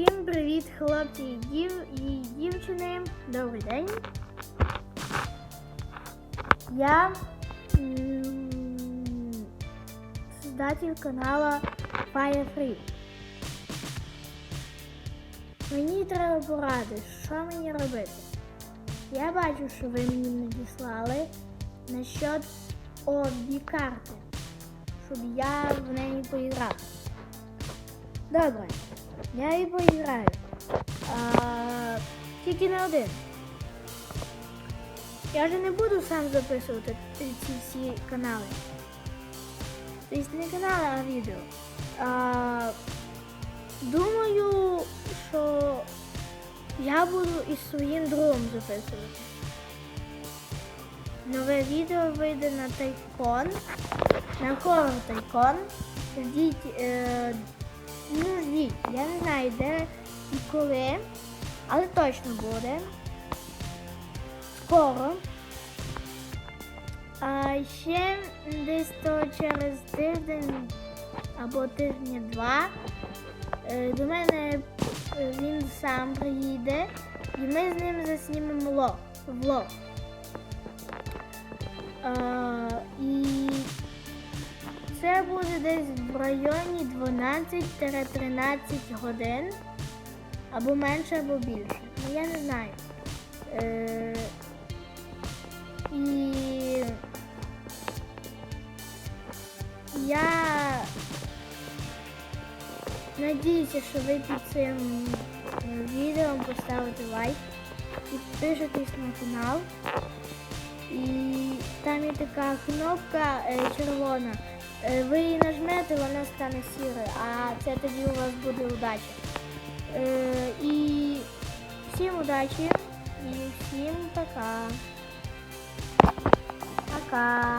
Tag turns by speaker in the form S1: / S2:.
S1: Всім привіт, хлопці і, дів... і дівчини. Добрий день. Я создатель канала Firefree. Мені треба поради, що мені робити. Я бачу, що ви мені надіслали насчет обі карти, щоб я в неї поіграв. Добре, я поіграю. А, тільки не один. Я вже не буду сам записувати ці всі канали. Тобто не канали, а відео. А, думаю, що я буду із своїм другом записувати. Нове відео вийде на тайкон, на хоррор тайкон. Ждіть, е, ну ждіть, я не знаю де і коли, але точно буде. Скоро. А ще десь то через тиждень або тижня два е, до мене е, він сам приїде і ми з ним заснімемо влог. А, і це буде десь в районі 12-13 годин. Або менше, або більше. Ну я не знаю. Е, і я надіюся, що ви під цим е, відео поставите лайк, підпишетесь на канал. І там є така кнопка е, червона. Е, ви її нажмете, вона стане сірою, а це тоді у вас буде удача. Е, і всім удачі і всім пока. Пока.